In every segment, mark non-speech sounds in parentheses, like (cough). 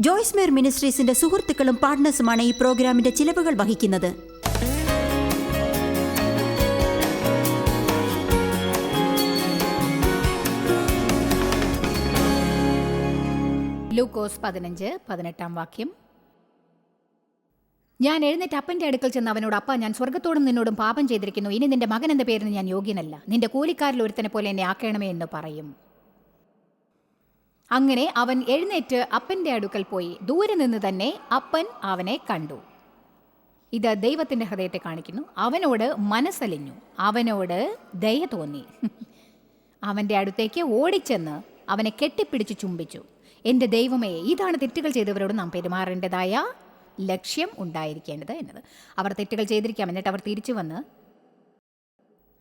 Joyce Meyer മിനിസ്ട്രീസിന്റെ സുഹൃത്തുക്കളും പാർട്ട്നേഴ്സുമാണ് ഈ പ്രോഗ്രാമിന്റെ ചിലവുകൾ വഹിക്കുന്നത്. ലൂക്കോസ് പതിനഞ്ച് പതിനെട്ടാം വാക്യം. ഞാൻ എഴുന്നേറ്റ് അപ്പന്റെ അടുക്കൽ ചെന്ന് അവനോട് അപ്പ ഞാൻ സ്വർഗത്തോടും നിന്നോടും പാപം ചെയ്തിരിക്കുന്നു. ഇനി നിന്റെ മകൻ എന്ന പേരിന് ഞാൻ യോഗ്യനല്ല. നിന്റെ കൂലിക്കാരിൽ ഒരുത്തനെ പോലെ എന്നെ ആക്കണമേ എന്ന് പറയും. അങ്ങനെ അവൻ എഴുന്നേറ്റ് അപ്പന്റെ അടുക്കൽ പോയി. ദൂരെ നിന്ന് തന്നെ അപ്പൻ അവനെ കണ്ടു. ഇത് ദൈവത്തിന്റെ ഹൃദയത്തെ കാണിക്കുന്നു. അവനോട് മനസ്സലിഞ്ഞു. അവനോട് ദയ തോന്നി. അവന്റെ അടുത്തേക്ക് ഓടിച്ചെന്ന് അവനെ കെട്ടിപ്പിടിച്ച് ചുംബിച്ചു. എന്റെ ദൈവമേ ഇതാണ് തെറ്റുകൾ ചെയ്തവരോട് നാം പെരുമാറേണ്ടതായ ലക്ഷ്യം ഉണ്ടായിരിക്കേണ്ടത് എന്നത്. അവർ തെറ്റുകൾ ചെയ്തിരിക്കാം. എന്നിട്ട് അവർ തിരിച്ചു വന്ന്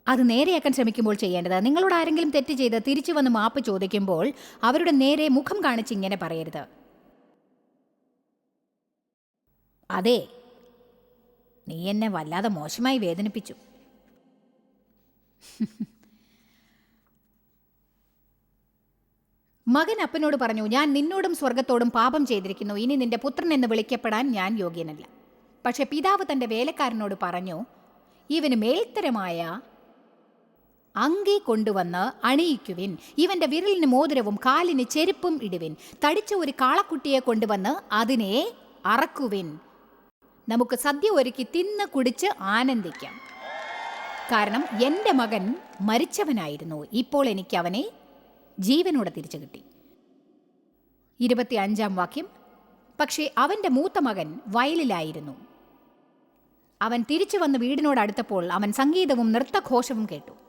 അത് നേരെയാക്കാൻ ശ്രമിക്കുമ്പോൾ ചെയ്യേണ്ടത് നിങ്ങളോട് ആരെങ്കിലും തെറ്റ് ചെയ്ത് തിരിച്ചു വന്ന് മാപ്പ് ചോദിക്കുമ്പോൾ അവരുടെ നേരെ മുഖം കാണിച്ച് ഇങ്ങനെ പറയരുത്. അതെ നീ എന്നെ വല്ലാതെ മോശമായി വേദനിപ്പിച്ചു. മകൻ അപ്പനോട് പറഞ്ഞു ഞാൻ നിന്നോടും സ്വർഗത്തോടും പാപം ചെയ്തിരിക്കുന്നു. ഇനി നിന്റെ പുത്രൻ എന്ന് വിളിക്കപ്പെടാൻ ഞാൻ യോഗ്യനല്ല. പക്ഷെ പിതാവ് തന്റെ വേലക്കാരനോട് പറഞ്ഞു ഇവന് മേൽത്തരമായ അങ്കി കൊണ്ടുവന്ന് അണിയിക്കുവിൻ. ഇവന്റെ വിരലിന് മോതിരവും കാലിന് ചെരുപ്പും ഇടുവിൻ. തടിച്ച ഒരു കാളക്കുട്ടിയെ കൊണ്ടുവന്ന് അതിനെ അറക്കുവിൻ. നമുക്ക് സദ്യ ഒരുക്കി തിന്ന് കുടിച്ച് ആനന്ദിക്കാം. കാരണം എന്റെ മകൻ മരിച്ചവനായിരുന്നു. ഇപ്പോൾ എനിക്ക് അവനെ ജീവനോടെ തിരിച്ചു കിട്ടി. ഇരുപത്തി അഞ്ചാം വാക്യം. പക്ഷേ അവന്റെ മൂത്ത മകൻ വയലിലായിരുന്നു. അവൻ തിരിച്ചു വന്ന് വീടിനോട് അടുത്തപ്പോൾ അവൻ സംഗീതവും നൃത്തഘോഷവും കേട്ടു.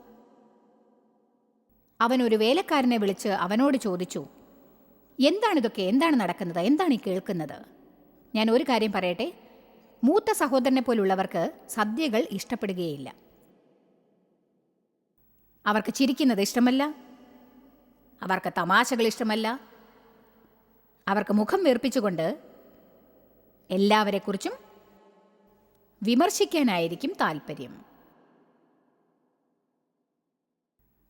അവൻ ഒരു വേലക്കാരനെ വിളിച്ച് അവനോട് ചോദിച്ചു എന്താണിതൊക്കെ? എന്താണ് നടക്കുന്നത്? എന്താണ് ഈ കേൾക്കുന്നത്? ഞാൻ ഒരു കാര്യം പറയട്ടെ മൂത്ത സഹോദരനെ പോലുള്ളവർക്ക് സദ്യകൾ ഇഷ്ടപ്പെടുകയില്ല. അവർക്ക് ചിരിക്കുന്നത് ഇഷ്ടമല്ല അവർക്ക് തമാശകൾ ഇഷ്ടമല്ല അവർക്ക് മുഖം വീർപ്പിച്ചുകൊണ്ട് എല്ലാവരെക്കുറിച്ചും വിമർശിക്കാനായിരിക്കും താല്പര്യം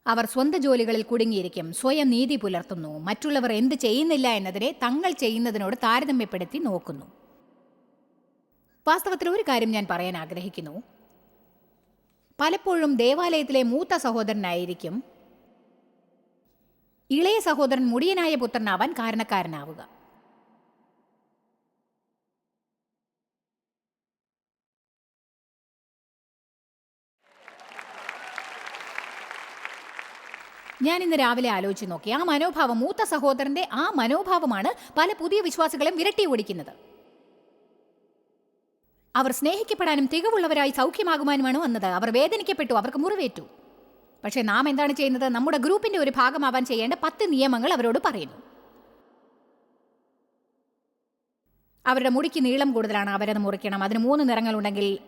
അവർ സ്വന്തം ജോലികളിൽ കുടുങ്ങിയിരിക്കും. സ്വയം നീതി പുലർത്തുന്നു. മറ്റുള്ളവർ എന്ത് ചെയ്യുന്നില്ല എന്നതിനെ തങ്ങൾ ചെയ്യുന്നതിനോട് താരതമ്യപ്പെടുത്തി നോക്കുന്നു. വാസ്തവത്തിൽ ഒരു കാര്യം ഞാൻ പറയാൻ ആഗ്രഹിക്കുന്നു. പലപ്പോഴും ദേവാലയത്തിലെ മൂത്ത സഹോദരനായിരിക്കും ഇളയ സഹോദരൻ മുടിയനായ പുത്രനാവാൻ കാരണക്കാരനാവുക. ഞാൻ ഇന്ന് രാവിലെ ആലോചിച്ച് നോക്കി. ആ മനോഭാവം മൂത്ത സഹോദരന്റെ ആ മനോഭാവമാണ് പല പുതിയ വിശ്വാസികളെയും വിരട്ടി ഓടിക്കുന്നത്. അവർ സ്നേഹിക്കപ്പെടാനും തികവുള്ളവരായി സൗഖ്യമാകുവാനുമാണ് വന്നത് അവർ വേദനിക്കപ്പെട്ടു അവർക്ക് മുറിവേറ്റു. പക്ഷേ നാം എന്താണ് ചെയ്യുന്നത്? നമ്മുടെ ഗ്രൂപ്പിന്റെ ഒരു ഭാഗമാവാൻ ചെയ്യേണ്ട പത്ത് നിയമങ്ങൾ അവരോട് പറയുന്നു. അവരുടെ മുടിക്ക് നീളം കൂടുതലാണ്. അവരത് മുറിക്കണം. അതിന് മൂന്ന് നിറങ്ങളുണ്ടെങ്കിൽ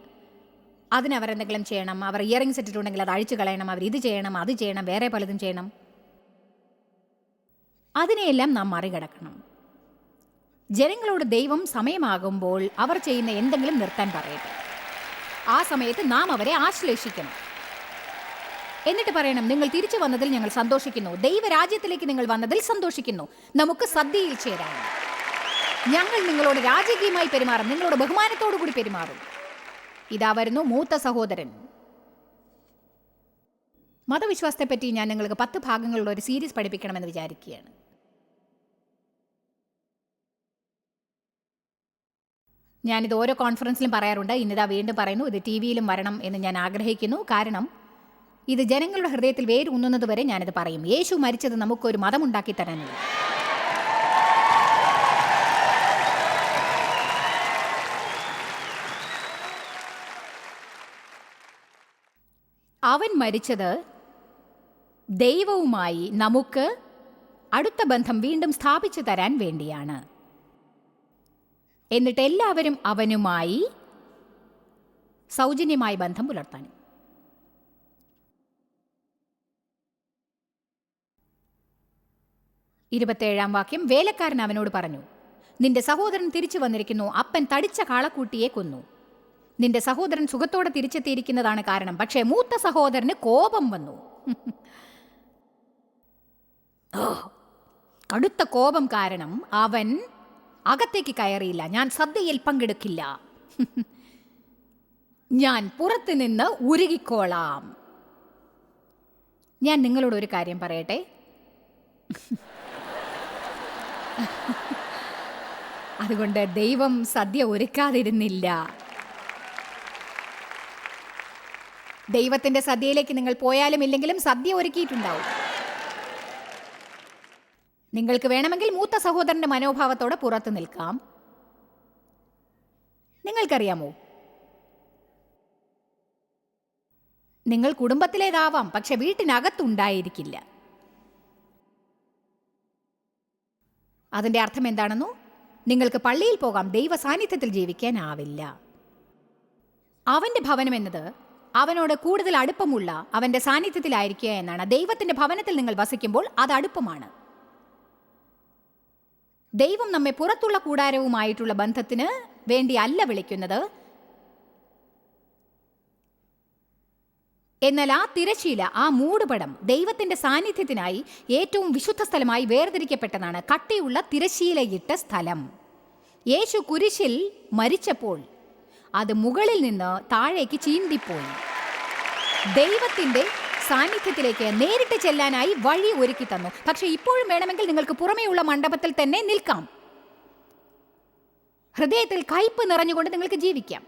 അതിന് അവരെന്തെങ്കിലും ചെയ്യണം. അവർ ഇയറിംഗ്സ് ഇട്ടിട്ടുണ്ടെങ്കിൽ അത് അഴിച്ചു കളയണം. അവർ ഇത് ചെയ്യണം അത് ചെയ്യണം വേറെ പലതും ചെയ്യണം. അതിനെയെല്ലാം നാം മറികടക്കണം. ജനങ്ങളോട് ദൈവം സമയമാകുമ്പോൾ അവർ ചെയ്യുന്ന എന്തെങ്കിലും നിർത്താൻ പറയട്ടെ. ആ സമയത്ത് നാം അവരെ ആശ്ലേഷിക്കണം. എന്നിട്ട് പറയണം നിങ്ങൾ തിരിച്ചു വന്നതിൽ ഞങ്ങൾ സന്തോഷിക്കുന്നു. ദൈവരാജ്യത്തിലേക്ക് നിങ്ങൾ വന്നതിൽ സന്തോഷിക്കുന്നു. നമുക്ക് സദ്യയിൽ ചേരാം. ഞങ്ങൾ നിങ്ങളോട് രാജകീയമായി പെരുമാറും. നിങ്ങളോട് ബഹുമാനത്തോടു കൂടി പെരുമാറും. ഇതാ വരുന്നു മൂത്ത സഹോദരൻ. മതവിശ്വാസത്തെപ്പറ്റി ഞാൻ നിങ്ങൾക്ക് പത്ത് ഭാഗങ്ങളുള്ള ഒരു സീരീസ് പഠിപ്പിക്കണമെന്ന് വിചാരിക്കുകയാണ്. ഞാനിത് ഓരോ കോൺഫറൻസിലും പറയാറുണ്ട്. ഇന്നിതാ വീണ്ടും പറയുന്നു ഇത് ടി വിയിലും വരണം എന്ന് ഞാൻ ആഗ്രഹിക്കുന്നു. കാരണം ഇത് ജനങ്ങളുടെ ഹൃദയത്തിൽ വേരൂന്നുന്നത് വരെ ഞാനിത് പറയും. യേശു മരിച്ചത് നമുക്കൊരു മതമുണ്ടാക്കി തരാനില്ല. അവൻ മരിച്ചത് ദൈവവുമായി നമുക്ക് അടുത്ത ബന്ധം വീണ്ടും സ്ഥാപിച്ചു തരാൻ വേണ്ടിയാണ്. എന്നിട്ട് എല്ലാവരും അവനുമായി സൗജന്യമായി ബന്ധം പുലർത്താൻ. ഇരുപത്തേഴാം വാക്യം വേലക്കാരൻ അവനോട് പറഞ്ഞു നിന്റെ സഹോദരൻ തിരിച്ചു വന്നിരിക്കുന്നു. അപ്പൻ തടിച്ച കാളക്കൂട്ടിയെ കൊന്നു. നിന്റെ സഹോദരൻ സുഖത്തോടെ തിരിച്ചെത്തിയിരിക്കുന്നതാണ് കാരണം. പക്ഷേ മൂത്ത സഹോദരന് കോപം വന്നു. കടുത്ത കോപം കാരണം അവൻ അകത്തേക്ക് കയറിയില്ല. ഞാൻ സദ്യയിൽ പങ്കെടുക്കില്ല. ഞാൻ പുറത്തു നിന്ന് ഉരുകിക്കോളാം. ഞാൻ നിങ്ങളോട് ഒരു കാര്യം പറയട്ടെ? അതുകൊണ്ട് ദൈവം സദ്യ ഒരുക്കാതിരുന്നില്ല. ദൈവത്തിന്റെ സദ്യയിലേക്ക് നിങ്ങൾ പോയാലും ഇല്ലെങ്കിലും സദ്യ ഒരുക്കിയിട്ടുണ്ടാവും. നിങ്ങൾക്ക് വേണമെങ്കിൽ മൂത്ത സഹോദരന്റെ മനോഭാവത്തോടെ പുറത്തു നിൽക്കാം. നിങ്ങൾക്കറിയാമോ? നിങ്ങൾ കുടുംബത്തിലേതാവാം പക്ഷെ വീട്ടിനകത്തുണ്ടായിരിക്കില്ല. അതിന്റെ അർത്ഥം എന്താണെന്നോ? നിങ്ങൾക്ക് പള്ളിയിൽ പോകാം ദൈവ സാന്നിധ്യത്തിൽ ജീവിക്കാനാവില്ല. അവന്റെ ഭവനം എന്നത് അവനോട് കൂടുതൽ അടുപ്പമുള്ള അവന്റെ സാന്നിധ്യത്തിലായിരിക്കുക എന്നാണ്. ദൈവത്തിന്റെ ഭവനത്തിൽ നിങ്ങൾ വസിക്കുമ്പോൾ അത് അടുപ്പമാണ്. ദൈവം നമ്മെ പുറത്തുള്ള കൂടാരവുമായിട്ടുള്ള ബന്ധത്തിന് വേണ്ടി അല്ല വിളിക്കുന്നത്. എന്നാൽ ആ തിരശീല ആ മൂടുപടം ദൈവത്തിന്റെ സാന്നിധ്യത്തിനായി ഏറ്റവും വിശുദ്ധ സ്ഥലമായി വേർതിരിക്കപ്പെട്ടതാണ്. കട്ടിയുള്ള തിരശീലയിട്ട സ്ഥലം. യേശു കുരിശിൽ മരിച്ചപ്പോൾ അത് മുകളിൽ നിന്ന് താഴേക്ക് ചീന്തിപ്പോയി. ദൈവത്തിന്റെ സാന്നിധ്യത്തിലേക്ക് നേരിട്ട് ചെല്ലാനായി വഴി ഒരുക്കി തന്നു. പക്ഷെ ഇപ്പോഴും വേണമെങ്കിൽ നിങ്ങൾക്ക് പുറമേയുള്ള മണ്ഡപത്തിൽ തന്നെ നിൽക്കാം. ഹൃദയത്തിൽ കയ്പ് നിറഞ്ഞുകൊണ്ട് നിങ്ങൾക്ക് ജീവിക്കാം.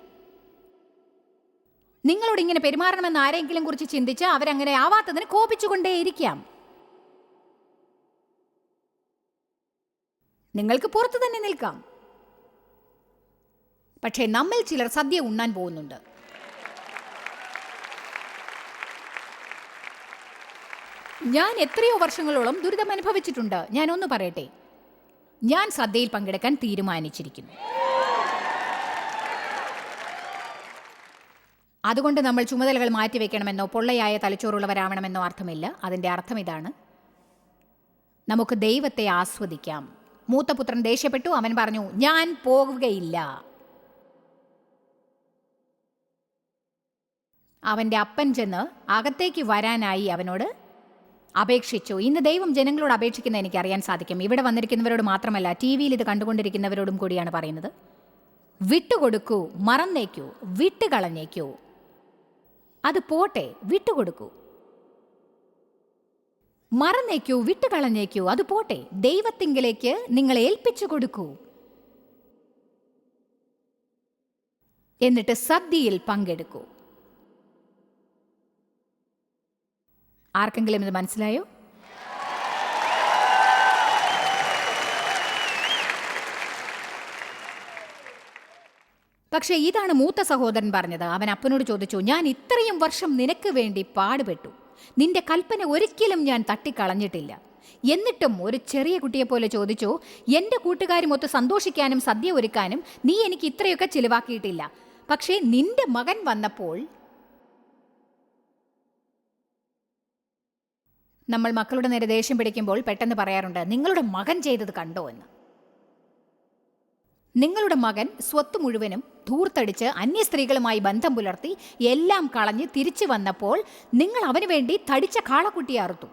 നിങ്ങളോട് ഇങ്ങനെ പെരുമാറണമെന്ന് ആരെങ്കിലും കുറിച്ച് ചിന്തിച്ച് അവരങ്ങനെ ആവാത്തതിന് കോപിച്ചുകൊണ്ടേയിരിക്കാം. നിങ്ങൾക്ക് പുറത്തു തന്നെ നിൽക്കാം. പക്ഷേ നമ്മിൽ ചിലർ സദ്യ ഉണ്ണാൻ പോകുന്നുണ്ട്. ഞാൻ എത്രയോ വർഷങ്ങളോളം ദുരിതം അനുഭവിച്ചിട്ടുണ്ട്. ഞാൻ ഒന്ന് പറയട്ടെ. ഞാൻ സദ്യയിൽ പങ്കെടുക്കാൻ തീരുമാനിച്ചിരിക്കുന്നു. അതുകൊണ്ട് നമ്മൾ ചുമതലകൾ മാറ്റിവെക്കണമെന്നോ പൊള്ളയായ തലച്ചോറുള്ളവരാവണമെന്നോ അർത്ഥമില്ല. അതിന്റെ അർത്ഥം ഇതാണ്. നമുക്ക് ദൈവത്തെ ആസ്വദിക്കാം. മൂത്തപുത്രൻ ദേഷ്യപ്പെട്ടു. അവൻ പറഞ്ഞു ഞാൻ പോവുകയില്ല. അവന്റെ അപ്പൻ ചെന്ന് അകത്തേക്ക് വരാനായി അവനോട് അപേക്ഷിച്ചു. ഇന്ന് ദൈവം ജനങ്ങളോട് അപേക്ഷിക്കുന്ന എനിക്ക് അറിയാൻ സാധിക്കും. ഇവിടെ വന്നിരിക്കുന്നവരോട് മാത്രമല്ല ടി വിയിൽ ഇത് കണ്ടുകൊണ്ടിരിക്കുന്നവരോടും കൂടിയാണ് പറയുന്നത്. വിട്ടുകൊടുക്കൂ മറന്നേക്കൂ വിട്ടുകളഞ്ഞേക്കൂ. അത് പോട്ടെ വിട്ടുകൊടുക്കൂ. മറന്നേക്കൂ വിട്ടുകളഞ്ഞേക്കൂ. അത് പോട്ടെ ദൈവത്തിങ്കിലേക്ക് നിങ്ങൾ ഏൽപ്പിച്ചു കൊടുക്കൂ. എന്നിട്ട് സദ്യയിൽ പങ്കെടുക്കൂ. ആർക്കെങ്കിലും ഇത് മനസ്സിലായോ? പക്ഷേ ഇതാണ് മൂത്ത സഹോദരൻ പറഞ്ഞത്. അവൻ അപ്പനോട് ചോദിച്ചു ഞാൻ ഇത്രയും വർഷം നിനക്ക് വേണ്ടി പാടുപെട്ടു. നിന്റെ കൽപ്പന ഒരിക്കലും ഞാൻ തട്ടിക്കളഞ്ഞിട്ടില്ല. എന്നിട്ടും ഒരു ചെറിയ കുട്ടിയെ പോലെ ചോദിച്ചു എന്റെ കൂട്ടുകാരുമൊത്ത് സന്തോഷിക്കാനും സദ്യ ഒരുക്കാനും നീ എനിക്ക് ഇത്രയൊക്കെ ചിലവാക്കിയിട്ടില്ല. പക്ഷേ നിന്റെ മകൻ വന്നപ്പോൾ നമ്മൾ മക്കളുടെ നേരെ ദേഷ്യം പിടിക്കുമ്പോൾ പെട്ടെന്ന് പറയാറുണ്ട് നിങ്ങളുടെ മകൻ ചെയ്തത് കണ്ടോ എന്ന്. നിങ്ങളുടെ മകൻ സ്വത്ത് മുഴുവനും ധൂർത്തടിച്ച് അന്യ സ്ത്രീകളുമായി ബന്ധം പുലർത്തി എല്ലാം കളഞ്ഞ് തിരിച്ചു വന്നപ്പോൾ നിങ്ങൾ അവന് വേണ്ടി തടിച്ച കാളക്കുട്ടിയെ അറുത്തു.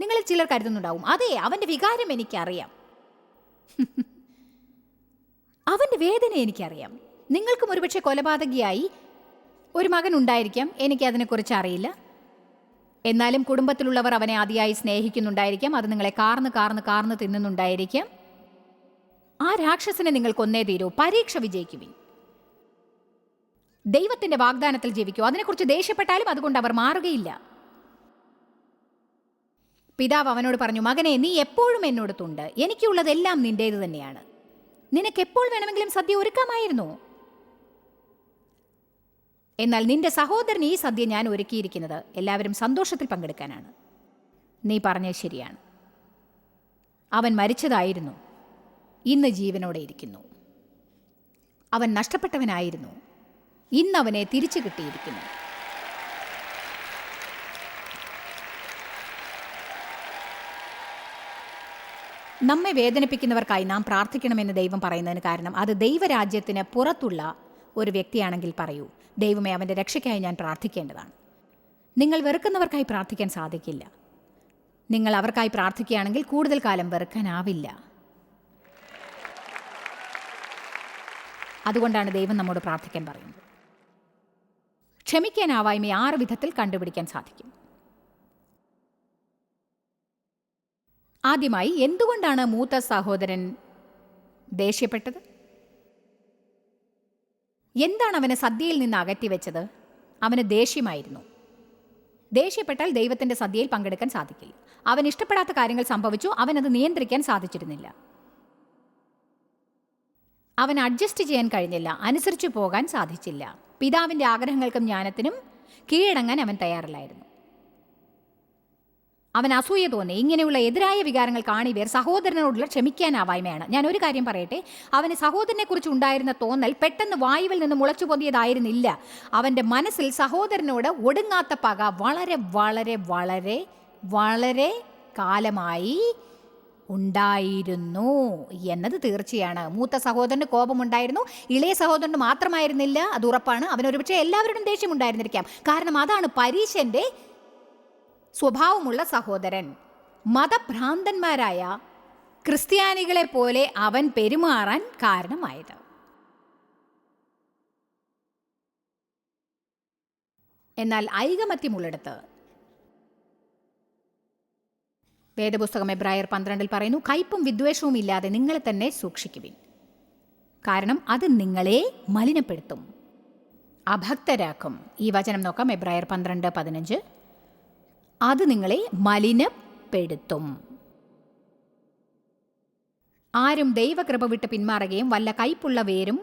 നിങ്ങളിൽ ചിലർ കരുതുന്നുണ്ടാവും അതെ അവന്റെ വികാരം എനിക്കറിയാം. (laughs) അവന്റെ വേദന എനിക്കറിയാം. നിങ്ങൾക്കും ഒരുപക്ഷെ കൊലപാതകിയായി ഒരു മകൻ ഉണ്ടായിരിക്കാം എനിക്ക് അതിനെക്കുറിച്ച് അറിയില്ല. എന്നാലും കുടുംബത്തിലുള്ളവർ അവനെ അതിയായി സ്നേഹിക്കുന്നുണ്ടായിരിക്കാം. അത് നിങ്ങളെ കാർന്ന് കാർന്ന് കാർന്ന് തിന്നുന്നുണ്ടായിരിക്കാം. ആ രാക്ഷസനെ നിങ്ങൾ കൊന്നേ തീരൂ. പരീക്ഷ വിജയിക്കുവിൻ. ദൈവത്തിന്റെ വാഗ്ദാനത്തിൽ ജീവിക്കൂ. അതിനെക്കുറിച്ച് ദേഷ്യപ്പെട്ടാലും അതുകൊണ്ട് അവർ മാറുകയില്ല. പിതാവ് അവനോട് പറഞ്ഞു മകനെ നീ എപ്പോഴും എന്നോടത്തുണ്ട് എനിക്കുള്ളതെല്ലാം നിന്റേത് തന്നെയാണ്. നിനക്ക് എപ്പോൾ വേണമെങ്കിലും സദ്യ ഒരുക്കാമായിരുന്നു. എന്നാൽ നിന്റെ സഹോദരൻ ഈ സദ്യ ഞാൻ ഒരുക്കിയിരിക്കുന്നത് എല്ലാവരും സന്തോഷത്തിൽ പങ്കെടുക്കാനാണ്. നീ പറഞ്ഞത് ശരിയാണ്. അവൻ മരിച്ചതായിരുന്നു. ഇന്ന് ജീവനോടെ ഇരിക്കുന്നു. അവൻ നഷ്ടപ്പെട്ടവനായിരുന്നു. ഇന്ന് അവനെ തിരിച്ചു കിട്ടിയിരിക്കുന്നു. നമ്മെ വേദനിപ്പിക്കുന്നവർക്കായി നാം പ്രാർത്ഥിക്കണമെന്ന് ദൈവം പറയുന്നതിന് കാരണം അത് ദൈവരാജ്യത്തിന് പുറത്തുള്ള ഒരു വ്യക്തിയാണെങ്കിൽ പറയൂ ദൈവമേ അവന്റെ രക്ഷയ്ക്കായി ഞാൻ പ്രാർത്ഥിക്കേണ്ടതാണ്. നിങ്ങൾ വെറുക്കുന്നവർക്കായി പ്രാർത്ഥിക്കാൻ സാധിക്കില്ല. നിങ്ങൾ അവർക്കായി പ്രാർത്ഥിക്കുകയാണെങ്കിൽ കൂടുതൽ കാലം വെറുക്കാനാവില്ല. അതുകൊണ്ടാണ് ദൈവം നമ്മോട് പ്രാർത്ഥിക്കാൻ പറയുന്നത്. ക്ഷമിക്കാനാവായ്മ ആറ് വിധത്തിൽ കണ്ടുപിടിക്കാൻ സാധിക്കും. ആദ്യമായി എന്തുകൊണ്ടാണ് മൂത്ത സഹോദരൻ ദേഷ്യപ്പെട്ടത്? എന്താണ് അവനെ സദ്യയിൽ നിന്ന് അകറ്റിവെച്ചത് അവന് ദേഷ്യമായിരുന്നു. ദേഷ്യപ്പെട്ടാൽ ദൈവത്തിന്റെ സദ്യയിൽ പങ്കെടുക്കാൻ സാധിക്കില്ല. അവൻ ഇഷ്ടപ്പെടാത്ത കാര്യങ്ങൾ സംഭവിച്ചു അവനത് നിയന്ത്രിക്കാൻ സാധിച്ചിരുന്നില്ല. അവൻ അഡ്ജസ്റ്റ് ചെയ്യാൻ കഴിഞ്ഞില്ല അനുസരിച്ചു പോകാൻ സാധിച്ചില്ല. പിതാവിന്റെ ആഗ്രഹങ്ങൾക്കും ജ്ഞാനത്തിനും കീഴടങ്ങാൻ അവൻ തയ്യാറല്ലായിരുന്നു. അവൻ അസൂയ തോന്നി. ഇങ്ങനെയുള്ള എതിരായ വികാരങ്ങൾ കാണിവേർ സഹോദരനോടുള്ള ക്ഷമിക്കാനാവായ്മയാണ്. ഞാൻ ഒരു കാര്യം പറയട്ടെ? അവന് സഹോദരനെ കുറിച്ച് ഉണ്ടായിരുന്ന തോന്നൽ പെട്ടെന്ന് വായുവിൽ നിന്ന് മുളച്ചു പൊന്തിയതായിരുന്നില്ല. അവന്റെ മനസ്സിൽ സഹോദരനോട് ഒടുങ്ങാത്ത പക വളരെ വളരെ വളരെ വളരെ കാലമായി ഉണ്ടായിരുന്നു എന്നത് തീർച്ചയാണ്. മൂത്ത സഹോദരന് കോപമുണ്ടായിരുന്നു. ഇളയ സഹോദരന് മാത്രമായിരുന്നില്ല. അത് ഉറപ്പാണ്. അവനൊരുപക്ഷെ എല്ലാവരുടെയും ദേഷ്യമുണ്ടായിരുന്നിരിക്കാം കാരണം അതാണ് പരീശന്റെ സ്വഭാവമുള്ള സഹോദരൻ. മതഭ്രാന്തന്മാരായ ക്രിസ്ത്യാനികളെ പോലെ അവൻ പെരുമാറാൻ കാരണമായത്. എന്നാൽ ഐകമത്യമുള്ളിടത്ത് വേദപുസ്തകം എബ്രായർ പന്ത്രണ്ടിൽ പറയുന്നു കയ്പും വിദ്വേഷവും ഇല്ലാതെ നിങ്ങളെ തന്നെ സൂക്ഷിക്കുവിൻ. കാരണം അത് നിങ്ങളെ മലിനപ്പെടുത്തും. അഭക്തരാക്കും. ഈ വചനം നോക്കാം എബ്രായർ പന്ത്രണ്ട് പതിനഞ്ച്. അത് നിങ്ങളെ മലിനപ്പെടുത്തും. ആരും ദൈവകൃപ വിട്ട് പിന്മാറുകയും വല്ല കയ്പുള്ള വേരും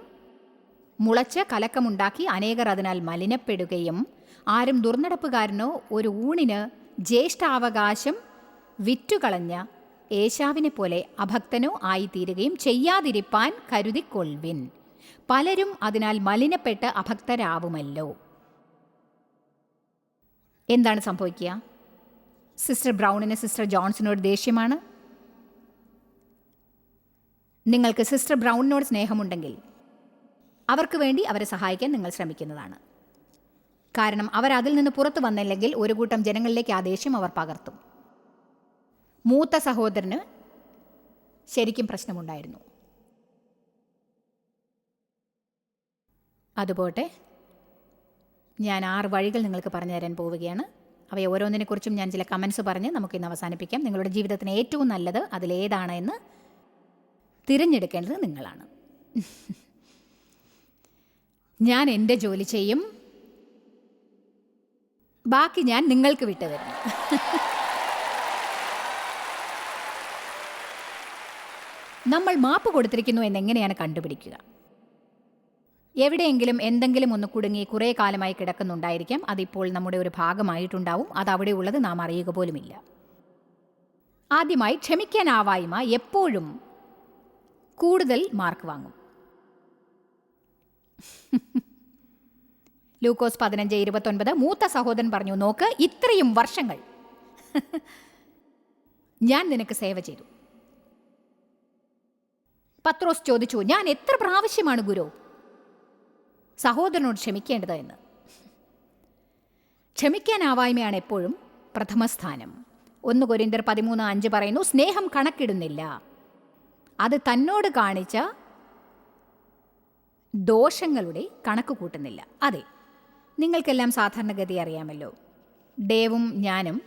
മുളച്ച് കലക്കമുണ്ടാക്കി അനേകർ അതിനാൽ മലിനപ്പെടുകയും ആരും ദുർനടപ്പുകാരനോ ഒരു ഊണിന് ജ്യേഷ്ഠാവകാശം വിറ്റുകളഞ്ഞ ഏശാവിനെ പോലെ അഭക്തനോ ആയിത്തീരുകയും ചെയ്യാതിരിപ്പാൻ കരുതിക്കൊൾവിൻ. പലരും അതിനാൽ മലിനപ്പെട്ട് അഭക്തരാവുമല്ലോ. എന്താണ് സംഭവിക്കുക? സിസ്റ്റർ ബ്രൗണിന് സിസ്റ്റർ ജോൺസിനോട് ദേഷ്യമാണ്. നിങ്ങൾക്ക് സിസ്റ്റർ ബ്രൗണിനോട് സ്നേഹമുണ്ടെങ്കിൽ അവർക്ക് വേണ്ടി അവരെ സഹായിക്കാൻ നിങ്ങൾ ശ്രമിക്കുന്നതാണ്. കാരണം അവർ അതിൽ നിന്ന് പുറത്തു വന്നില്ലെങ്കിൽ ഒരു കൂട്ടം ജനങ്ങളിലേക്ക് ആ ദേഷ്യം അവർ പകർത്തും. മൂത്ത സഹോദരന് ശരിക്കും പ്രശ്നമുണ്ടായിരുന്നു. അതുപോട്ടെ ഞാൻ ആറ് വഴികൾ നിങ്ങൾക്ക് പറഞ്ഞു തരാൻ പോവുകയാണ്. അവയെ ഓരോന്നിനെക്കുറിച്ചും ഞാൻ ചില കമൻസ് പറഞ്ഞ് നമുക്ക് ഇന്ന് അവസാനിപ്പിക്കാം. നിങ്ങളുടെ ജീവിതത്തിന് ഏറ്റവും നല്ലത് അതിലേതാണ് എന്ന് തിരഞ്ഞെടുക്കേണ്ടത് നിങ്ങളാണ്. ഞാൻ എന്റെ ജോലി ചെയ്യും. ബാക്കി ഞാൻ നിങ്ങൾക്ക് വിട്ടുതരും. നമ്മൾ മാപ്പ് കൊടുത്തിരിക്കുന്നു എന്നെങ്ങനെയാണ് കണ്ടുപിടിക്കുക? എവിടെയെങ്കിലും എന്തെങ്കിലും ഒന്ന് കുടുങ്ങി കുറേ കാലമായി കിടക്കുന്നുണ്ടായിരിക്കാം. അതിപ്പോൾ നമ്മുടെ ഒരു ഭാഗമായിട്ടുണ്ടാവും. അത് അവിടെയുള്ളത് നാം അറിയുക പോലുമില്ല. ആദ്യമായി ക്ഷമിക്കാനാവായ്മ എപ്പോഴും കൂടുതൽ മാർക്ക് വാങ്ങും. (laughs) ലൂക്കോസ് പതിനഞ്ച് ഇരുപത്തൊൻപത് മൂത്ത സഹോദരൻ പറഞ്ഞു നോക്ക് ഇത്രയും വർഷങ്ങൾ (laughs) ഞാൻ നിനക്ക് സേവ ചെയ്തു. പത്രോസ് ചോദിച്ചു ഞാൻ എത്ര പ്രാവശ്യമാണ് ഗുരു? സഹോദരനോട് ക്ഷമിക്കേണ്ടത് എന്ന് ക്ഷമിക്കാനാവായ്മയാണ് എപ്പോഴും പ്രഥമസ്ഥാനം. ഒന്ന് കൊരിന്തർ പതിമൂന്ന് അഞ്ച് പറയുന്നു സ്നേഹം കണക്കിടുന്നില്ല. അത് തന്നോട് കാണിച്ച ദോഷങ്ങളുടെ കണക്ക് കൂട്ടുന്നില്ല. അതെ നിങ്ങൾക്കെല്ലാം സാധാരണഗതി അറിയാമല്ലോ. ഡേവും ഞാനും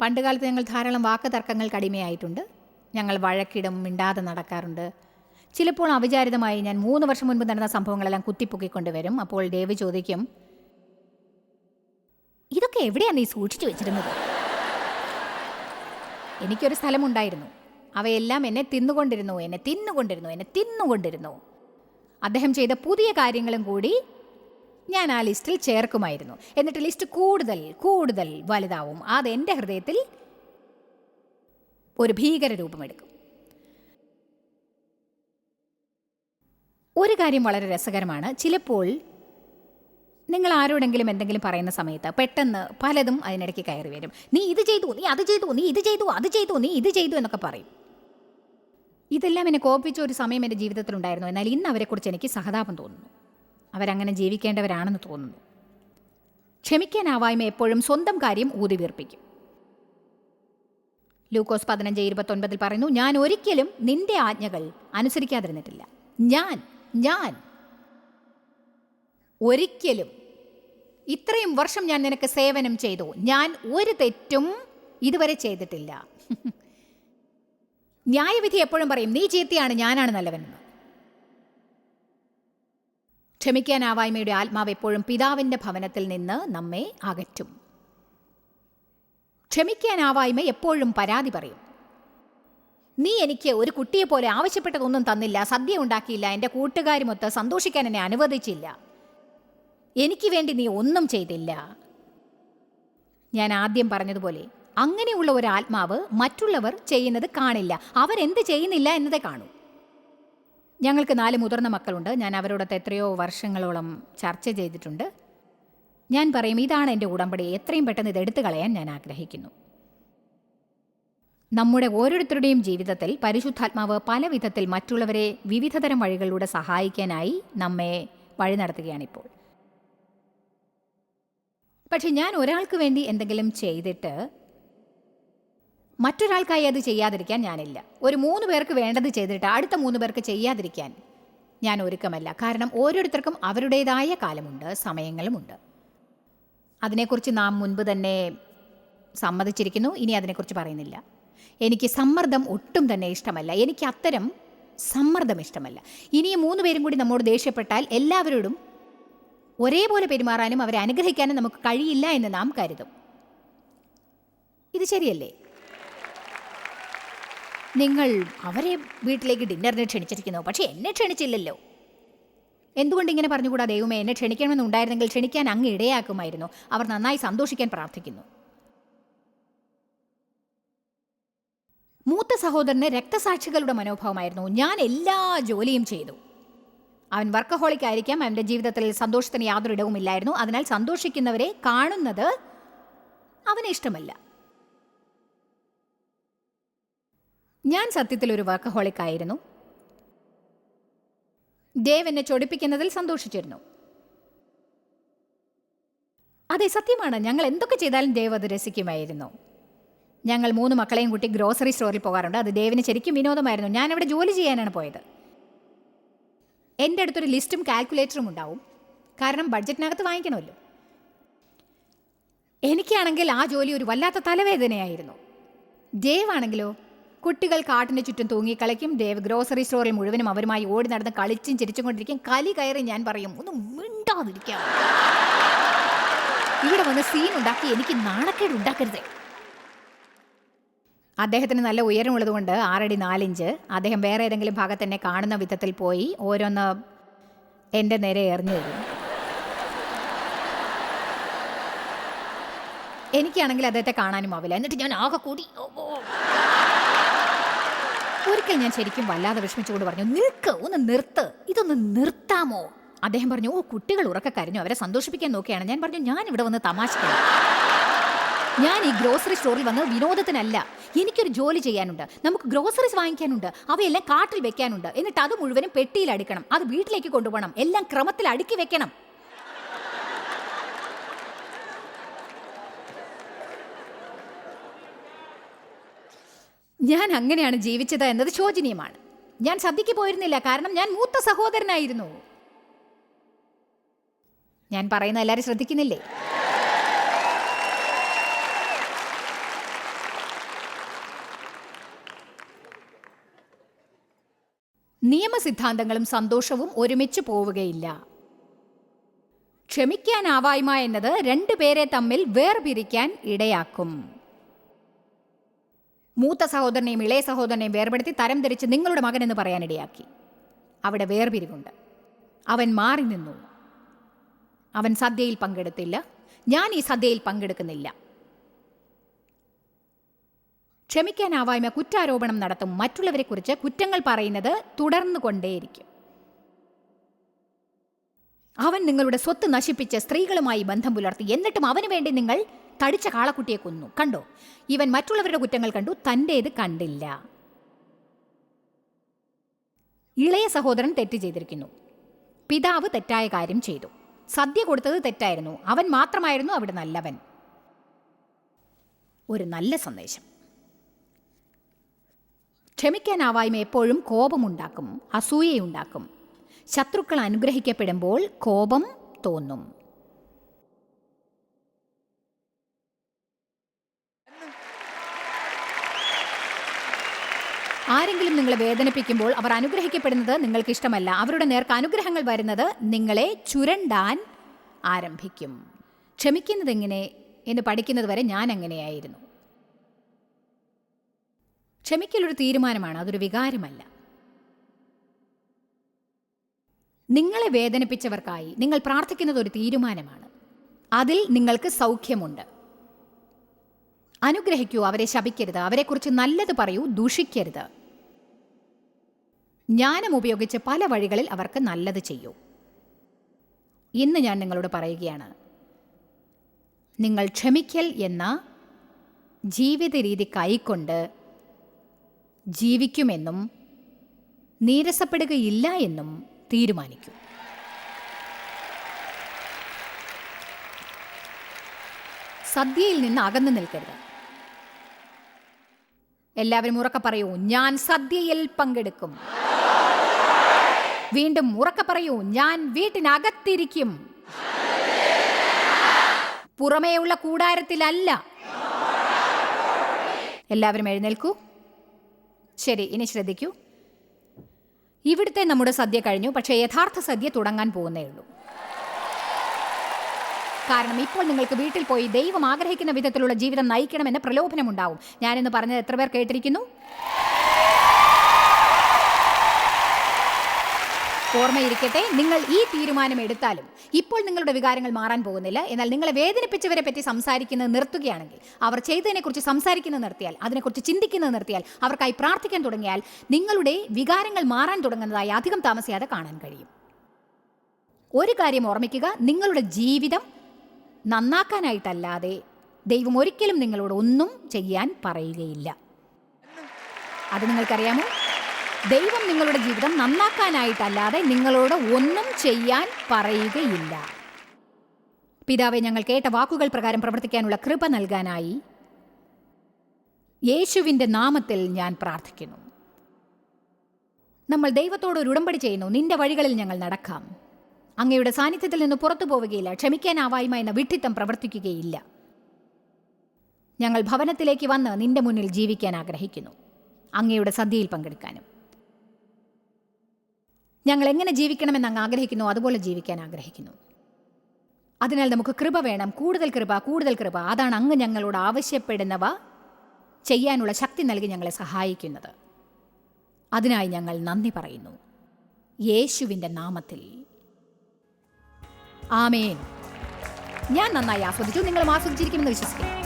പണ്ടുകാലത്ത് ഞങ്ങൾ ധാരാളം വാക്ക് തർക്കങ്ങൾക്ക് അടിമയായിട്ടുണ്ട് ഞങ്ങൾ വഴക്കിടും മിണ്ടാതെ നടക്കാറുണ്ട്. ചിലപ്പോൾ അവിചാരിതമായി ഞാൻ മൂന്ന് വർഷം മുൻപ് നടന്ന സംഭവങ്ങളെല്ലാം കുത്തിപ്പൊക്കിക്കൊണ്ടുവരും. അപ്പോൾ ഡേവ് ചോദിക്കും ഇതൊക്കെ എവിടെയാണ് നീ സൂക്ഷിച്ചു വെച്ചിരുന്നത്? എനിക്കൊരു സ്ഥലമുണ്ടായിരുന്നു. അവയെല്ലാം എന്നെ തിന്നുകൊണ്ടിരുന്നു എന്നെ തിന്നുകൊണ്ടിരുന്നു എന്നെ തിന്നുകൊണ്ടിരുന്നു. അദ്ദേഹം ചെയ്ത പുതിയ കാര്യങ്ങളും കൂടി ഞാൻ ആ ലിസ്റ്റിൽ ചേർക്കുമായിരുന്നു. എന്നിട്ട് ലിസ്റ്റ് കൂടുതൽ കൂടുതൽ വലുതാവും. അത് എന്റെ ഹൃദയത്തിൽ ഒരു ഭീകര രൂപമെടുക്കും ഒരു കാര്യം വളരെ രസകരമാണ്. ചിലപ്പോൾ നിങ്ങൾ ആരോടെങ്കിലും എന്തെങ്കിലും പറയുന്ന സമയത്ത് പെട്ടെന്ന് പലതും അതിനിടയ്ക്ക് കയറി വരും. നീ ഇത് ചെയ്തു നീ അത് ചെയ്തു നീ ഇത് ചെയ്തു അത് ചെയ്തു നീ ഇത് ചെയ്തു എന്നൊക്കെ പറയും. ഇതെല്ലാം എന്നെ കോപ്പിച്ച ഒരു സമയം എന്റെ ജീവിതത്തിലുണ്ടായിരുന്നു. എന്നാൽ ഇന്ന് അവരെക്കുറിച്ച് എനിക്ക് സഹതാപം തോന്നുന്നു. അവരങ്ങനെ ജീവിക്കേണ്ടവരാണെന്ന് തോന്നുന്നു. ക്ഷമിക്കാനാവായ്മ എപ്പോഴും സ്വന്തം കാര്യം ഊതി വീർപ്പിക്കും. ലൂക്കോസ് പതിനഞ്ച് ഇരുപത്തൊൻപതിൽ പറയുന്നു ഞാൻ ഒരിക്കലും നിന്റെ ആജ്ഞകൾ അനുസരിക്കാതിരുന്നിട്ടില്ല. ഞാൻ ഞാൻ. ഒരിക്കലും ഇത്രയും വർഷം ഞാൻ നിനക്ക് സേവനം ചെയ്തു. ഞാൻ ഒരു തെറ്റും ഇതുവരെ ചെയ്തിട്ടില്ല. (laughs) ന്യായവിധി എപ്പോഴും പറയും നീ ചീത്തയാണ് ഞാനാണ് നല്ലവനെന്ന്. ക്ഷമിക്കാനാവായ്മയുടെ ആത്മാവ് എപ്പോഴും പിതാവിന്റെ ഭവനത്തിൽ നിന്ന് നമ്മെ അകറ്റും. ക്ഷമിക്കാനാവായ്മ എപ്പോഴും പരാതി പറയും. നീ എനിക്ക് ഒരു കുട്ടിയെ പോലെ ആവശ്യപ്പെട്ടതൊന്നും തന്നില്ല സദ്യ ഉണ്ടാക്കിയില്ല എന്റെ കൂട്ടുകാരുമൊത്ത് സന്തോഷിക്കാൻ എന്നെ അനുവദിച്ചില്ല. എനിക്ക് വേണ്ടി നീ ഒന്നും ചെയ്തില്ല. ഞാൻ ആദ്യം പറഞ്ഞതുപോലെ അങ്ങനെയുള്ള ഒരു ആത്മാവ് മറ്റുള്ളവർ ചെയ്യുന്നത് കാണില്ല. അവരെന്ത് ചെയ്യുന്നില്ല എന്നതേ കാണൂ. ഞങ്ങൾക്ക് നാല് മുതിർന്ന മക്കളുണ്ട്. ഞാൻ അവരോടൊത്ത് എത്രയോ വർഷങ്ങളോളം ചർച്ച ചെയ്തിട്ടുണ്ട്. ഞാൻ പറയും ഇതാണ് എന്റെ ഉടമ്പടി. എത്രയും പെട്ടെന്ന് ഇത് എടുത്തു കളയാൻ ഞാൻ ആഗ്രഹിക്കുന്നു. നമ്മുടെ ഓരോരുത്തരുടെയും ജീവിതത്തിൽ പരിശുദ്ധാത്മാവ് പല വിധത്തിൽ മറ്റുള്ളവരെ വിവിധതരം വഴികളിലൂടെ സഹായിക്കാനായി നമ്മെ വഴി നടത്തുകയാണിപ്പോൾ. പക്ഷെ ഞാൻ ഒരാൾക്ക് വേണ്ടി എന്തെങ്കിലും ചെയ്തിട്ട് മറ്റൊരാൾക്കായി അത് ചെയ്യാതിരിക്കാൻ ഞാനില്ല. ഒരു മൂന്ന് പേർക്ക് വേണ്ടത് ചെയ്തിട്ട് അടുത്ത മൂന്ന് പേർക്ക് ചെയ്യാതിരിക്കാൻ ഞാൻ ഒരുക്കമല്ല. കാരണം ഓരോരുത്തർക്കും അവരുടേതായ കാലമുണ്ട് സമയങ്ങളുമുണ്ട്. അതിനെക്കുറിച്ച് നാം മുൻപ് തന്നെ സമ്മതിച്ചിരിക്കുന്നു ഇനി അതിനെക്കുറിച്ച് പറയുന്നില്ല. എനിക്ക് സമ്മർദ്ദം ഒട്ടും തന്നെ ഇഷ്ടമല്ല. എനിക്ക് അത്തരം സമ്മർദ്ദം ഇഷ്ടമല്ല. ഇനി മൂന്ന് പേരും കൂടി നമ്മോട് ദേഷ്യപ്പെട്ടാൽ എല്ലാവരോടും ഒരേപോലെ പെരുമാറാനും അവരെ അനുഗ്രഹിക്കാനും നമുക്ക് കഴിയില്ല എന്ന് നാം കരുതും. ഇത് ശരിയല്ലേ? നിങ്ങൾ അവരെ വീട്ടിലേക്ക് ഡിന്നറിന് ക്ഷണിച്ചിരിക്കുന്നു. പക്ഷേ എന്നെ ക്ഷണിച്ചില്ലല്ലോ. എന്തുകൊണ്ട് ഇങ്ങനെ പറഞ്ഞുകൂടാ? ദൈവമേ എന്നെ ക്ഷണിക്കണമെന്നുണ്ടായിരുന്നെങ്കിൽ ക്ഷണിക്കാൻ അങ്ങ് ഇടയാക്കുമായിരുന്നു. അവർ നന്നായി സന്തോഷിക്കാൻ പ്രാർത്ഥിക്കുന്നു. മൂത്ത സഹോദരന് രക്തസാക്ഷികളുടെ മനോഭാവമായിരുന്നു. ഞാൻ എല്ലാ ജോലിയും ചെയ്തു. അവൻ വർക്കഹോളിക് ആയിരിക്കാം അവന്റെ ജീവിതത്തിൽ സന്തോഷത്തിന് യാതൊരു ഇടവുമില്ലായിരുന്നു അതിനാൽ സന്തോഷിക്കുന്നവരെ കാണുന്നത് അവന് ഇഷ്ടമല്ല. ഞാൻ സത്യത്തിൽ ഒരു വർക്കഹോളിക് ആയിരുന്നു ദേവ് എന്നെ ചൊടിപ്പിക്കുന്നതിൽ സന്തോഷിച്ചിരുന്നു. അതെ സത്യമാണ്. ഞങ്ങൾ എന്തൊക്കെ ചെയ്താലും ദേവ് അത് രസിക്കുമായിരുന്നു. ഞങ്ങൾ മൂന്ന് മക്കളെയും കൂട്ടി ഗ്രോസറി സ്റ്റോറിൽ പോകാറുണ്ട്. അത് ദേവിന് ശരിക്കും വിനോദമായിരുന്നു. ഞാൻ അവിടെ ജോലി ചെയ്യാനാണ് പോയത്. എന്റെ അടുത്തൊരു ലിസ്റ്റും കാൽക്കുലേറ്ററും ഉണ്ടാവും. കാരണം ബഡ്ജറ്റിനകത്ത് വാങ്ങിക്കണമല്ലോ. എനിക്കാണെങ്കിൽ ആ ജോലി ഒരു വല്ലാത്ത തലവേദനയായിരുന്നു. ദേവ് ആണെങ്കിലോ കുട്ടികൾ കാട്ടിന് ചുറ്റും തൂങ്ങിക്കളിക്കും. ദേവ് ഗ്രോസറി സ്റ്റോറിൽ മുഴുവനും അവരുമായി ഓടി നടന്ന് കളിച്ചും ചിരിച്ചും കൊണ്ടിരിക്കും കലി കയറി ഞാൻ പറയും ഒന്ന് മിണ്ടാതിരിക്കാം. ഇവിടെ വന്ന് സീൻ ഉണ്ടാക്കി എനിക്ക് നാണക്കേട് ഉണ്ടാക്കരുതേ. അദ്ദേഹത്തിന് നല്ല ഉയരമുള്ളതുകൊണ്ട് ആറടി നാലിഞ്ച്. അദ്ദേഹം വേറെ ഏതെങ്കിലും ഭാഗത്ത് എന്നെ കാണുന്ന വിധത്തിൽ പോയി ഓരോന്ന് എന്റെ നേരെ എറിഞ്ഞു തരും എനിക്കാണെങ്കിൽ അദ്ദേഹത്തെ കാണാനും ആവില്ല. എന്നിട്ട് ഞാൻ ആകെ കൂടി. ഒരിക്കൽ ഞാൻ ശരിക്കും വല്ലാതെ വിഷമിച്ചുകൊണ്ട് പറഞ്ഞു നിൽക്ക് ഒന്ന് നിർത്ത് ഇതൊന്ന് നിർത്താമോ? അദ്ദേഹം പറഞ്ഞു ഓ കുട്ടികൾ ഉറക്ക കരഞ്ഞു അവരെ സന്തോഷിപ്പിക്കാൻ നോക്കിയാണ്. ഞാൻ പറഞ്ഞു ഞാൻ ഇവിടെ വന്ന് തമാശ ഞാൻ ഈ ഗ്രോസറി സ്റ്റോറിൽ വന്ന് വിനോദത്തിനല്ല എനിക്കൊരു ജോലി ചെയ്യാനുണ്ട്. നമുക്ക് ഗ്രോസറീസ് വാങ്ങിക്കാനുണ്ട്. അവയെല്ലാം കാട്ടിൽ വെക്കാനുണ്ട്. എന്നിട്ട് അത് മുഴുവനും പെട്ടിയിൽ അടുക്കണം. അത് വീട്ടിലേക്ക് കൊണ്ടുപോകണം. എല്ലാം ക്രമത്തിൽ അടുക്കി വെക്കണം. ഞാൻ അങ്ങനെയാണ് ജീവിച്ചത് എന്നത് ശോചനീയമാണ്. ഞാൻ സദ്യക്ക് പോയിരുന്നില്ല. കാരണം ഞാൻ മൂത്ത സഹോദരനായിരുന്നു. ഞാൻ പറയുന്ന എല്ലാവരും ശ്രദ്ധിക്കുന്നില്ലേ? നിയമസിദ്ധാന്തങ്ങളും സന്തോഷവും ഒരുമിച്ച് പോവുകയില്ല. ക്ഷമിക്കാനാവായ്മ എന്നത് രണ്ടുപേരെ തമ്മിൽ വേർപിരിക്കാൻ ഇടയാക്കും. മൂത്ത സഹോദരനെയും ഇളയ സഹോദരനെയും വേർപെടുത്തി തരം ധരിച്ച് നിങ്ങളുടെ മകൻ എന്ന് പറയാനിടയാക്കി അവിടെ വേർപിരിവുണ്ട്. അവൻ മാറി നിന്നു. അവൻ സദ്യയിൽ പങ്കെടുത്തില്ല. ഞാൻ ഈ സദ്യയിൽ പങ്കെടുക്കുന്നില്ല. ക്ഷമിക്കാനാവായ്മ കുറ്റാരോപണം നടത്തും മറ്റുള്ളവരെക്കുറിച്ച് കുറ്റങ്ങൾ പറയുന്നത് തുടർന്നു കൊണ്ടേയിരിക്കും അവൻ നിങ്ങളുടെ സ്വത്ത് നശിപ്പിച്ച് സ്ത്രീകളുമായി ബന്ധം പുലർത്തി എന്നിട്ടും അവന് വേണ്ടി നിങ്ങൾ തടിച്ച കാളക്കുട്ടിയെ കൊന്നു. കണ്ടോ? ഇവൻ മറ്റുള്ളവരുടെ കുറ്റങ്ങൾ കണ്ടു തന്റേത് കണ്ടില്ല. ഇളയ സഹോദരൻ തെറ്റ് ചെയ്തിരിക്കുന്നു. പിതാവ് തെറ്റായ കാര്യം ചെയ്തു. സദ്യ കൊടുത്തത് തെറ്റായിരുന്നു. അവൻ മാത്രമായിരുന്നു അവിടെ നല്ലവൻ. ഒരു നല്ല സന്ദേശം. ക്ഷമിക്കാനാവായ്മ എപ്പോഴും കോപമുണ്ടാക്കും അസൂയയുണ്ടാക്കും. ശത്രുക്കൾ അനുഗ്രഹിക്കപ്പെടുമ്പോൾ കോപം തോന്നും. ആരെങ്കിലും നിങ്ങളെ വേദനിപ്പിക്കുമ്പോൾ അവർ അനുഗ്രഹിക്കപ്പെടുന്നത് നിങ്ങൾക്ക് ഇഷ്ടമല്ല അവരുടെ നേർക്ക് അനുഗ്രഹങ്ങൾ വരുന്നത് നിങ്ങളെ ചുരണ്ടാൻ ആരംഭിക്കും. ക്ഷമിക്കുന്നത് എങ്ങനെ എന്ന് പഠിക്കുന്നത് വരെ ഞാൻ അങ്ങനെയായിരുന്നു. ക്ഷമിക്കൽ ഒരു തീരുമാനമാണ് അതൊരു വികാരമല്ല. നിങ്ങളെ വേദനിപ്പിച്ചവർക്കായി നിങ്ങൾ പ്രാർത്ഥിക്കുന്നത് ഒരു തീരുമാനമാണ്. അതിൽ നിങ്ങൾക്ക് സൗഖ്യമുണ്ട്. അനുഗ്രഹിക്കൂ അവരെ ശപിക്കരുത് അവരെക്കുറിച്ച് നല്ലത് പറയൂ ദൂഷിക്കരുത്. ജ്ഞാനം ഉപയോഗിച്ച് പല വഴികളിൽ അവർക്ക് നല്ലത് ചെയ്യൂ. ഇന്ന് ഞാൻ നിങ്ങളോട് പറയുകയാണ് നിങ്ങൾ ക്ഷമിക്കൽ എന്ന ജീവിത രീതി കൈക്കൊണ്ട് ജീവിക്കുമെന്നും നീരസപ്പെടുകയില്ല എന്നും തീരുമാനിക്കും. സദ്യയിൽ നിന്ന് അകന്നു നിൽക്കരുത്. എല്ലാവരും ഉറക്കെ പറയൂ ഞാൻ സദ്യയിൽ പങ്കെടുക്കും. വീണ്ടും ഉറക്കെ പറയൂ ഞാൻ വീട്ടിനകത്തിരിക്കും. പുറമേയുള്ള കൂടാരത്തിലല്ല. എല്ലാവരും എഴുന്നേൽക്കൂ. ശരി ഇനി ശ്രദ്ധിക്കൂ. ഇവിടുത്തെ നമ്മുടെ സദ്യ കഴിഞ്ഞു പക്ഷേ യഥാർത്ഥ സദ്യ തുടങ്ങാൻ പോകുന്നേ ഉള്ളൂ. കാരണം ഇപ്പോൾ നിങ്ങൾക്ക് വീട്ടിൽ പോയി ദൈവം ആഗ്രഹിക്കുന്ന വിധത്തിലുള്ള ജീവിതം നയിക്കണമെന്ന പ്രലോഭനമുണ്ടാവും. ഞാനിന്ന് പറഞ്ഞത് എത്ര പേർ കേട്ടിരിക്കുന്നു? ഓർമ്മയിരിക്കട്ടെ. നിങ്ങൾ ഈ തീരുമാനം എടുത്താലും ഇപ്പോൾ നിങ്ങളുടെ വികാരങ്ങൾ മാറാൻ പോകുന്നില്ല. എന്നാൽ നിങ്ങളെ വേദനിപ്പിച്ചവരെ പറ്റി സംസാരിക്കുന്നത് നിർത്തുകയാണെങ്കിൽ അവർ ചെയ്തതിനെക്കുറിച്ച് സംസാരിക്കുന്നത് നിർത്തിയാൽ അതിനെക്കുറിച്ച് ചിന്തിക്കുന്നത് നിർത്തിയാൽ അവർക്കായി പ്രാർത്ഥിക്കാൻ തുടങ്ങിയാൽ നിങ്ങളുടെ വികാരങ്ങൾ മാറാൻ തുടങ്ങുന്നതായി അധികം താമസിയാതെ കാണാൻ കഴിയും. ഒരു കാര്യം ഓർമ്മിക്കുക. നിങ്ങളുടെ ജീവിതം നന്നാക്കാനായിട്ടല്ലാതെ ദൈവം ഒരിക്കലും നിങ്ങളോട് ഒന്നും ചെയ്യാൻ പറയുകയില്ല. അത് നിങ്ങൾക്കറിയാമോ? ദൈവം നിങ്ങളുടെ ജീവിതം നന്നാക്കാനായിട്ടല്ലാതെ നിങ്ങളോട് ഒന്നും ചെയ്യാൻ പറയുകയില്ല. പിതാവെ ഞങ്ങൾ കേട്ട വാക്കുകൾ പ്രകാരം പ്രവർത്തിക്കാനുള്ള കൃപ നൽകാനായി യേശുവിന്റെ നാമത്തിൽ ഞാൻ പ്രാർത്ഥിക്കുന്നു. നമ്മൾ ദൈവത്തോട് ഒരു ഉടമ്പടി ചെയ്യുന്നു. നിന്റെ വഴികളിൽ ഞങ്ങൾ നടക്കാം. അങ്ങയുടെ സാന്നിധ്യത്തിൽ നിന്ന് പുറത്തു പോവുകയില്ല. ക്ഷമിക്കാനാവായ്മ എന്ന വിഡ്ഢിത്തം പ്രവർത്തിക്കുകയില്ല. ഞങ്ങൾ ഭവനത്തിലേക്ക് വന്ന് നിന്റെ മുന്നിൽ ജീവിക്കാൻ ആഗ്രഹിക്കുന്നു. അങ്ങയുടെ സദ്യയിൽ പങ്കെടുക്കാനും. ഞങ്ങൾ എങ്ങനെ ജീവിക്കണമെന്ന് അങ്ങ് ആഗ്രഹിക്കുന്നു അതുപോലെ ജീവിക്കാൻ ആഗ്രഹിക്കുന്നു. അതിനാൽ നമുക്ക് കൃപ വേണം കൂടുതൽ കൃപ കൂടുതൽ കൃപ. അതാണ് അങ്ങ് ഞങ്ങളോട് ആവശ്യപ്പെടുന്നവ ചെയ്യാനുള്ള ശക്തി നൽകി ഞങ്ങളെ സഹായിക്കുന്നത്. അതിനായി ഞങ്ങൾ നന്ദി പറയുന്നു. യേശുവിന്റെ നാമത്തിൽ. ആമേൻ. ഞാൻ നന്നായി ആസ്വദിച്ചു. നിങ്ങളും ആസ്വദിച്ചിരിക്കുമെന്ന് വിശ്വസിക്കുന്നു.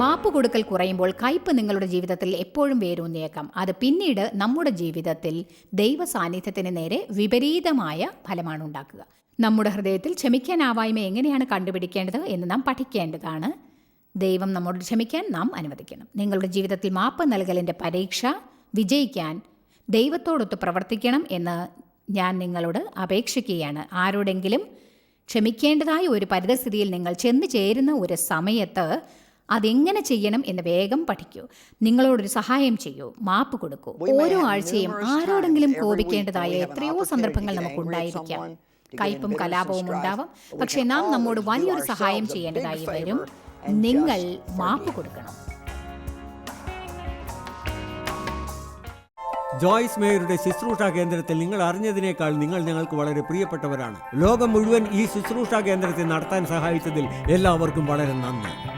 മാപ്പ് കൊടുക്കൽ കുറയുമ്പോൾ കയ്പ് നിങ്ങളുടെ ജീവിതത്തിൽ എപ്പോഴും വേരൂന്നിയേക്കാം. അത് പിന്നീട് നമ്മുടെ ജീവിതത്തിൽ ദൈവ സാന്നിധ്യത്തിന് നേരെ വിപരീതമായ ഫലമാണ് ഉണ്ടാക്കുക. നമ്മുടെ ഹൃദയത്തിൽ ക്ഷമിക്കാനാവായ്മ എങ്ങനെയാണ് കണ്ടുപിടിക്കേണ്ടത് എന്ന് നാം പഠിക്കേണ്ടതാണ്. ദൈവം നമ്മോട് ക്ഷമിക്കാൻ നാം അനുവദിക്കണം. നിങ്ങളുടെ ജീവിതത്തിൽ മാപ്പ് നൽകലിന്റെ പരീക്ഷ വിജയിക്കാൻ ദൈവത്തോടൊത്ത് പ്രവർത്തിക്കണം എന്ന് ഞാൻ നിങ്ങളോട് അപേക്ഷിക്കുകയാണ്. ആരോടെങ്കിലും ക്ഷമിക്കേണ്ടതായ ഒരു പരിതസ്ഥിതിയിൽ നിങ്ങൾ ചെന്നു ചേരുന്ന ഒരു സമയത്ത് അതെങ്ങനെ ചെയ്യണം എന്ന് വേഗം പഠിക്കൂ. നിങ്ങളോടൊരു സഹായം ചെയ്യൂ. മാപ്പ് കൊടുക്കൂ. ഓരോ ആഴ്ചയും ആരോടെങ്കിലും കോപിക്കേണ്ടതായ എത്രയോ സന്ദർഭങ്ങൾ നമുക്കുണ്ടായിരിക്കാം കയ്പും കലാപവും ഉണ്ടാവും. പക്ഷെ നാം നമ്മോട് വലിയൊരു സഹായം ചെയ്യേണ്ടതായി വരും. നിങ്ങൾ മാപ്പ് കൊടുക്കണം. ജോയ്സ് മേയറുടെ ശുശ്രൂഷ കേന്ദ്രത്തിൽ നിങ്ങൾ അറിഞ്ഞതിനേക്കാൾ നിങ്ങൾ ഞങ്ങൾക്ക് വളരെ പ്രിയപ്പെട്ടവരാണ്. ലോകം മുഴുവൻ ഈ ശുശ്രൂഷ കേന്ദ്രത്തെ നടത്താൻ സഹായിച്ചതിൽ എല്ലാവർക്കും വളരെ നന്ദി.